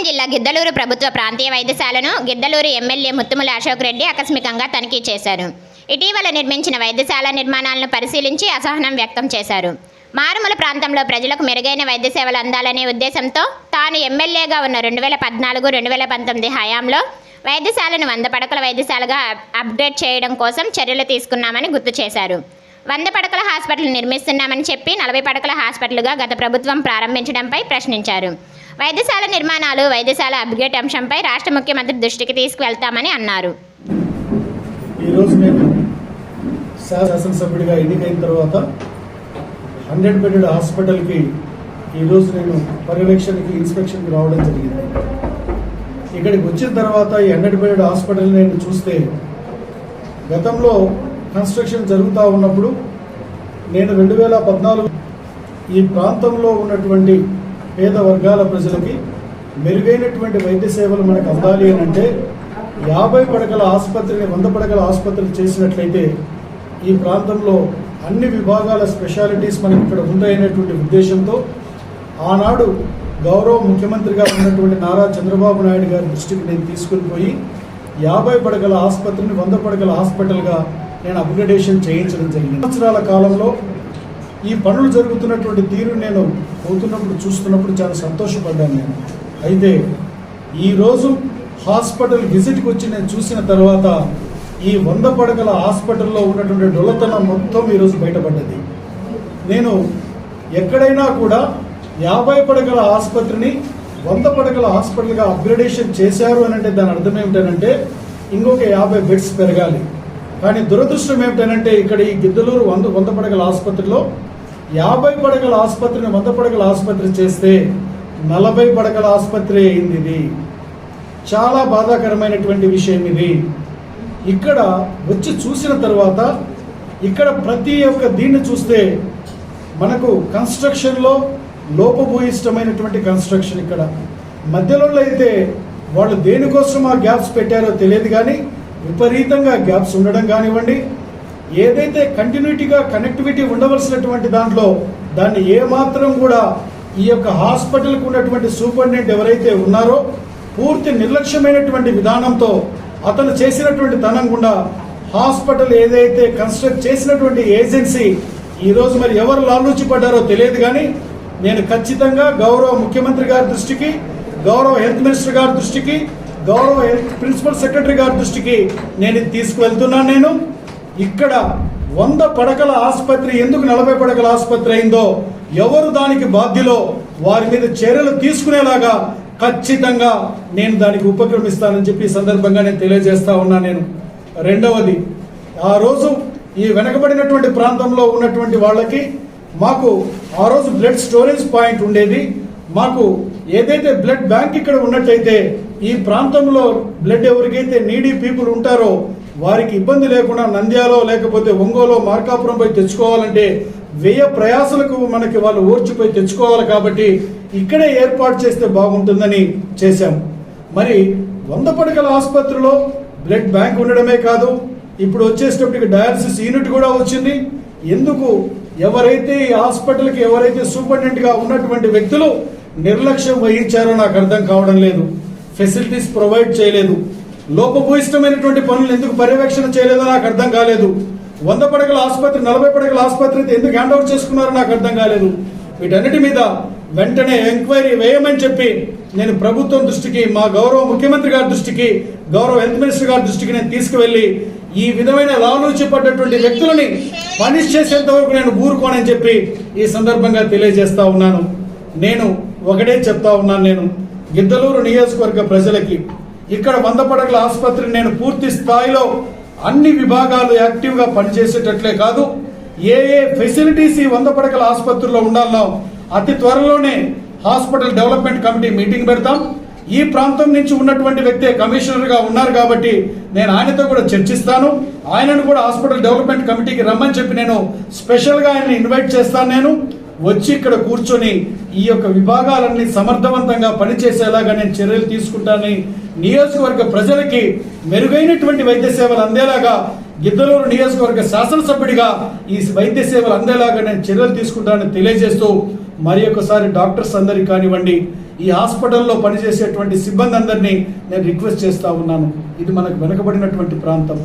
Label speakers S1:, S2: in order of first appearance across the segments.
S1: ప్రకాశం జిల్లా గిద్దలూరు ప్రభుత్వ ప్రాంతీయ వైద్యశాలను గిద్దలూరు ఎమ్మెల్యే ముత్తుముల అశోక్ రెడ్డి ఆకస్మికంగా తనిఖీ చేశారు. ఇటీవల నిర్మించిన వైద్యశాల నిర్మాణాలను పరిశీలించి అసహనం వ్యక్తం చేశారు. మారుమూల ప్రాంతంలో ప్రజలకు మెరుగైన వైద్య సేవలు అందాలనే ఉద్దేశంతో తాను ఎమ్మెల్యేగా ఉన్న రెండు వేల పద్నాలుగు రెండు వేల పంతొమ్మిది హయాంలో వైద్యశాలను వంద పడకల వైద్యశాలగా అప్డేట్ అప్గ్రేడ్ చేయడం కోసం చర్యలు తీసుకున్నామని గుర్తు చేశారు. వంద పడకల హాస్పిటల్ నిర్మిస్తున్నామని చెప్పి నలభై పడకల హాస్పిటల్గా గత ప్రభుత్వం ప్రారంభించడంపై ప్రశ్నించారు. వైద్యశాల నిర్మాణాలు వైద్యశాల అప్గ్రేడ్ అంశంపై రాష్ట్ర ముఖ్యమంత్రి దృష్టికి తీసుకువెళ్తామని అన్నారు.
S2: ఈరోజు నేను శాసనసభ్యుడిగా ఎన్నికైన తర్వాత హండ్రెడ్ బెడెడ్ హాస్పిటల్కి ఈరోజు నేను పర్యవేక్షణకి ఇన్స్పెక్షన్కి రావడం జరిగింది. ఇక్కడికి వచ్చిన తర్వాత ఈ హండ్రెడ్ బెడెడ్ హాస్పిటల్ నేను చూస్తే గతంలో కన్స్ట్రక్షన్ జరుగుతూ ఉన్నప్పుడు నేను రెండు వేల పద్నాలుగు ఈ ప్రాంతంలో ఉన్నటువంటి పేద వర్గాల ప్రజలకి మెరుగైనటువంటి వైద్య సేవలు మనకు అందాలి అని అంటే యాభై పడకల ఆసుపత్రిని వంద పడకల ఆసుపత్రులు చేసినట్లయితే ఈ ప్రాంతంలో అన్ని విభాగాల స్పెషాలిటీస్ మనకి ఇక్కడ ఉంటాయనేటువంటి ఉద్దేశంతో ఆనాడు గౌరవ ముఖ్యమంత్రిగా ఉన్నటువంటి నారా చంద్రబాబు నాయుడు గారి దృష్టికి నేను తీసుకుని పోయి యాభై పడకల ఆసుపత్రిని వంద పడకల హాస్పిటల్గా నేను అప్గ్రేడేషన్ చేయించడం జరిగింది. సంవత్సరాల కాలంలో ఈ పనులు జరుగుతున్నటువంటి తీరు నేను పోతున్నప్పుడు చూస్తున్నప్పుడు చాలా సంతోషపడ్డాను నేను. అయితే ఈరోజు హాస్పిటల్ విజిట్కి వచ్చి నేను చూసిన తర్వాత ఈ వంద పడకల హాస్పిటల్లో ఉన్నటువంటి డొల్లతనం మొత్తం ఈరోజు బయటపడ్డది. నేను ఎక్కడైనా కూడా యాభై పడకల ఆసుపత్రిని వంద పడకల హాస్పిటల్గా అప్గ్రేడేషన్ చేశారు అని అంటే దాని అర్థం ఏమిటనంటే ఇంకొక యాభై బెడ్స్ పెరగాలి. కానీ దురదృష్టం ఏమిటనంటే ఇక్కడ ఈ గిద్దలూరు వంద వంద పడగల ఆసుపత్రిలో యాభై పడకల ఆసుపత్రిని వంద పడగల ఆసుపత్రి చేస్తే నలభై పడకల ఆసుపత్రి అయింది ఇది. చాలా బాధాకరమైనటువంటి విషయం ఇది. ఇక్కడ వచ్చి చూసిన తర్వాత ఇక్కడ ప్రతి ఒక్క దీన్ని చూస్తే మనకు కన్స్ట్రక్షన్లో లోపభూయిష్టమైనటువంటి కన్స్ట్రక్షన్ ఇక్కడ. మధ్యలో అయితే వాళ్ళు దేనికోసం ఆ గ్యాప్స్ పెట్టారో తెలియదు కానీ విపరీతంగా గ్యాప్స్ ఉండడం కానివ్వండి ఏదైతే కంటిన్యూటీగా కనెక్టివిటీ ఉండవలసినటువంటి దాంట్లో దాన్ని ఏమాత్రం కూడా ఈ యొక్క హాస్పిటల్కు ఉన్నటువంటి సూపరింటెండెంట్ ఎవరైతే ఉన్నారో పూర్తి నిర్లక్ష్యమైనటువంటి విధానంతో అతను చేసినటువంటి తనం గుండా హాస్పిటల్ ఏదైతే కన్స్ట్రక్ట్ చేసినటువంటి ఏజెన్సీ ఈరోజు మరి ఎవరు లాలూచి పడ్డారో తెలియదు కానీ నేను ఖచ్చితంగా గౌరవ ముఖ్యమంత్రి గారి దృష్టికి గౌరవ హెల్త్ మినిస్టర్ గారి దృష్టికి గౌరవ ప్రిన్సిపల్ సెక్రటరీ గారి దృష్టికి నేను తీసుకువెళ్తున్నాను నేను. ఇక్కడ వంద పడకల ఆసుపత్రి ఎందుకు నలభై పడకల ఆసుపత్రి అయిందో ఎవరు దానికి బాధ్యులో వారి మీద చర్యలు తీసుకునేలాగా ఖచ్చితంగా నేను దానికి ఉపక్రమిస్తానని చెప్పి సందర్భంగా నేను తెలియజేస్తా ఉన్నా నేను. రెండవది ఆ రోజు ఈ వెనకబడినటువంటి ప్రాంతంలో ఉన్నటువంటి వాళ్ళకి మాకు ఆ రోజు బ్లడ్ స్టోరేజ్ పాయింట్ ఉండేది. మాకు ఏదైతే బ్లడ్ బ్యాంక్ ఇక్కడ ఉన్నట్టయితే ఈ ప్రాంతంలో బ్లడ్ ఎవరికైతే నీడీ పీపుల్ ఉంటారో వారికి ఇబ్బంది లేకుండా నంద్యాలో లేకపోతే ఒంగోలో మార్కాపురం పోయి తెచ్చుకోవాలంటే వ్యయ ప్రయాసలకు మనకి వాళ్ళు ఓర్చిపోయి తెచ్చుకోవాలి కాబట్టి ఇక్కడే ఏర్పాటు చేస్తే బాగుంటుందని చేశాం. మరి వంద పడకల ఆసుపత్రిలో బ్లడ్ బ్యాంక్ ఉండడమే కాదు ఇప్పుడు వచ్చేటప్పటికి డయాలసిస్ యూనిట్ కూడా వచ్చింది. ఎందుకు? ఎవరైతే ఈ హాస్పిటల్కి ఎవరైతే సూపరింటెండెంట్గా ఉన్నటువంటి వ్యక్తులు నిర్లక్ష్యం వహించారో నాకు అర్థం కావడం లేదు. ఫెసిలిటీస్ ప్రొవైడ్ చేయలేదు. లోపభూయిష్టమైనటువంటి పనులు ఎందుకు పర్యవేక్షణ చేయలేదో నాకు అర్థం కాలేదు. వంద పడకల ఆసుపత్రి నలభై పడకల ఆసుపత్రి అయితే ఎందుకు హ్యాండ్ ఓవర్ చేసుకున్నారో నాకు అర్థం కాలేదు. వీటన్నిటి మీద వెంటనే ఎంక్వైరీ వేయమని చెప్పి నేను ప్రభుత్వం దృష్టికి మా గౌరవ ముఖ్యమంత్రి గారి దృష్టికి గౌరవ హెల్త్ మినిస్టర్ గారి దృష్టికి నేను తీసుకువెళ్ళి ఈ విధమైన లాలూచి పడ్డటువంటి వ్యక్తులని పనిష్ చేసేంత వరకు నేను ఊరుకోనని చెప్పి ఈ సందర్భంగా తెలియజేస్తా ఉన్నాను. నేను ఒకటే చెప్తా ఉన్నాను నేను. గిద్దలూరు నియోజకవర్గ ప్రజలకి ఇక్కడ వంద పడగల ఆసుపత్రిని నేను పూర్తి స్థాయిలో అన్ని విభాగాలు యాక్టివ్గా పనిచేసేటట్లే కాదు ఏ ఏ ఫెసిలిటీస్ ఈ వంద పడకల ఆసుపత్రిలో ఉండాలనో అతి త్వరలోనే హాస్పిటల్ డెవలప్మెంట్ కమిటీ మీటింగ్ పెడతాం. ఈ ప్రాంతం నుంచి ఉన్నటువంటి వ్యక్తే కమిషనర్గా ఉన్నారు కాబట్టి నేను ఆయనతో కూడా చర్చిస్తాను. ఆయనను కూడా హాస్పిటల్ డెవలప్మెంట్ కమిటీకి రమ్మని చెప్పి నేను స్పెషల్గా ఆయన ఇన్వైట్ చేస్తాను నేను. వచ్చి ఇక్కడ కూర్చొని ఈ యొక్క విభాగాలన్నీ సమర్థవంతంగా పనిచేసేలాగా నేను చర్యలు తీసుకుంటానని నియోజకవర్గ ప్రజలకి మెరుగైనటువంటి వైద్య సేవలు అందేలాగా గిద్దలూరు నియోజకవర్గ శాసనసభ్యుడిగా ఈ వైద్య సేవలు అందేలాగా నేను చర్యలు తీసుకుంటానని తెలియజేస్తూ మరి ఒకసారి డాక్టర్స్ అందరికి కానివ్వండి ఈ హాస్పిటల్లో పనిచేసేటువంటి సిబ్బంది అందరినీ నేను రిక్వెస్ట్ చేస్తూ ఉన్నాను. ఇది మనకు వెనుకబడినటువంటి ప్రాంతం.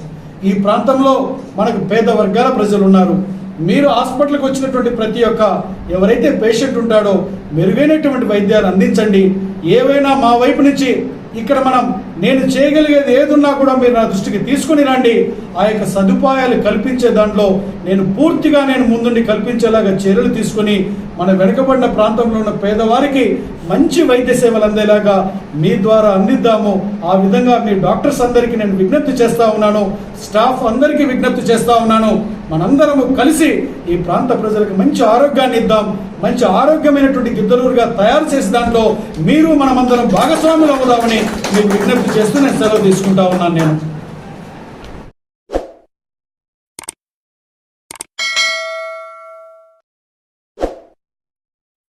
S2: ఈ ప్రాంతంలో మనకు పేద వర్గాల ప్రజలు ఉన్నారు. మీరు హాస్పిటల్కి వచ్చినటువంటి ప్రతి ఒక్క ఎవరైతే పేషెంట్ ఉంటాడో మెరుగైనటువంటి వైద్యాలు అందించండి. ఏవైనా మా వైపు నుంచి ఇక్కడ మనం నేను చేయగలిగేది ఏదున్నా కూడా మీరు నా దృష్టికి తీసుకుని రండి. ఆ యొక్క సదుపాయాలు కల్పించే దాంట్లో నేను పూర్తిగా నేను ముందుండి కల్పించేలాగా చర్యలు తీసుకుని మన వెనుకబడిన ప్రాంతంలో ఉన్న పేదవారికి మంచి వైద్య సేవలు అందేలాగా మీ ద్వారా అందిద్దాము. ఆ విధంగా మీ డాక్టర్స్ అందరికీ నేను విజ్ఞప్తి చేస్తా ఉన్నాను. స్టాఫ్ అందరికీ విజ్ఞప్తి చేస్తా ఉన్నాను. మనందరము కలిసి ఈ ప్రాంత ప్రజలకు మంచి ఆరోగ్యాన్ని ఇద్దాం. మంచి ఆరోగ్యమైనటువంటి గిద్దలూరుగా తయారు చేసే దాంట్లో మీరు మనమందరం భాగస్వాములు అవుదామని మీకు విజ్ఞప్తి చేస్తూ నేను సెలవు తీసుకుంటా ఉన్నాను నేను.